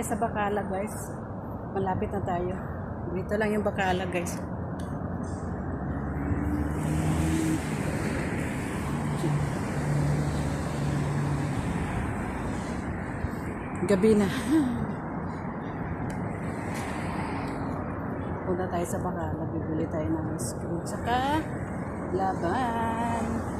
tayo sa Bacala, guys. Malapit na tayo. Dito lang yung Bacala, guys. Gabi na. Punta tayo sa Bacala. Bibili tayo ng ice cream. Saka, laban.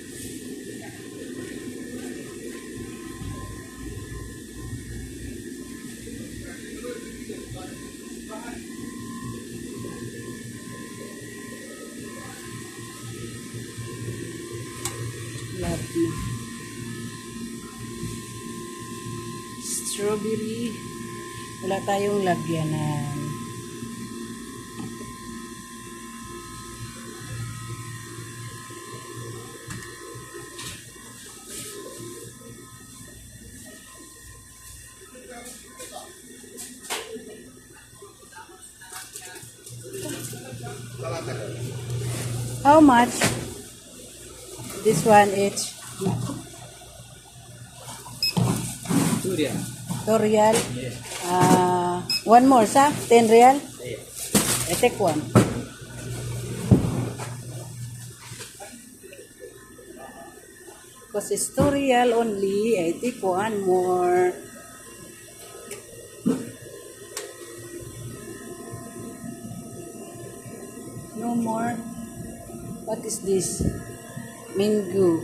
Strawberry. Wala tayong lagyanan. How much? This one 2 real. 2 real? Yes. Uh, one more, sa? 10 real? Yes. I take one. Because it's 2 real only, I take one more. No more. What is this? Mango.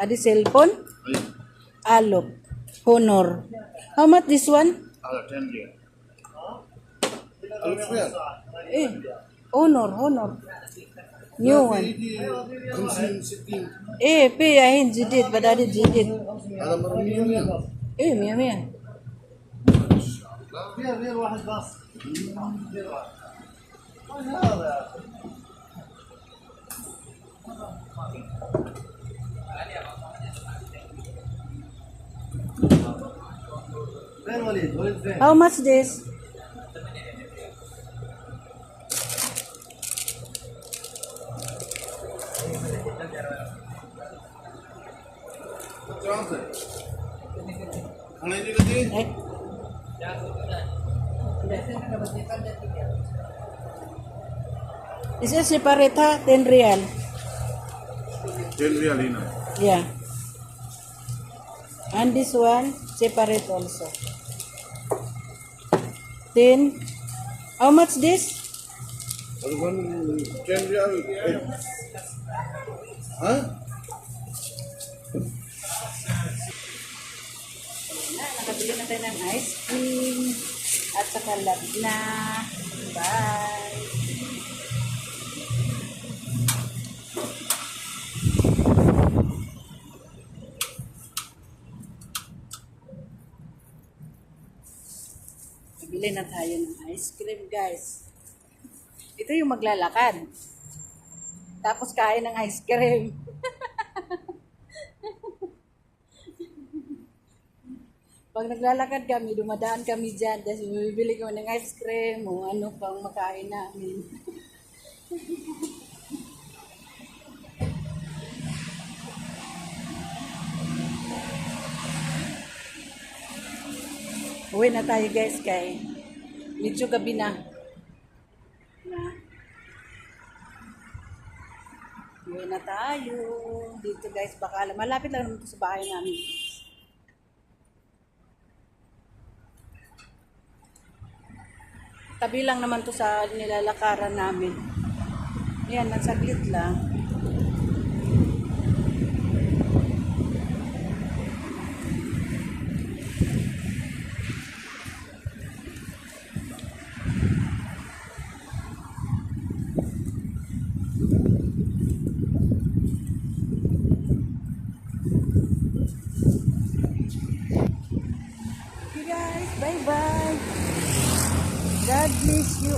Adi cellphone? Alok. Honor. How much this one? Eh, honor, honor. New one. Eh, pe ahin ya, jidit, badadi jidit. Eh, mia mia. فيها غير How much this? Is it separate 10 real? 10 real, Ina? Yeah. and this one separate also. 10 how much this? One 10 real huh nakabili na tayo ng ice cream at saka labna bye. Bibili na tayo ng ice cream, guys. Ito yung maglalakad. Tapos kain ng ice cream. Pag naglalakad kami, dumadaan kami dyan, tapos bibili kami ng ice cream o ano pang makain namin. Uwi na tayo guys kay medyo gabi na. Uwi na tayo. Dito guys, baka malapit lang naman to sa bahay namin. Tabi lang naman to sa nilalakaran namin. Yan, nagsaglit lang.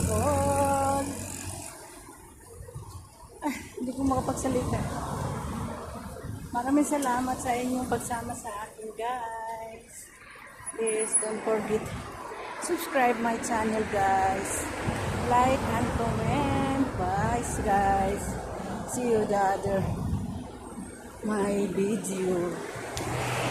All. Ah, hindi ko makapagsalita. Maraming salamat sa inyong pagsama sa akin guys. Please don't forget subscribe my channel guys. Like and comment. Bye guys. See you the other my video.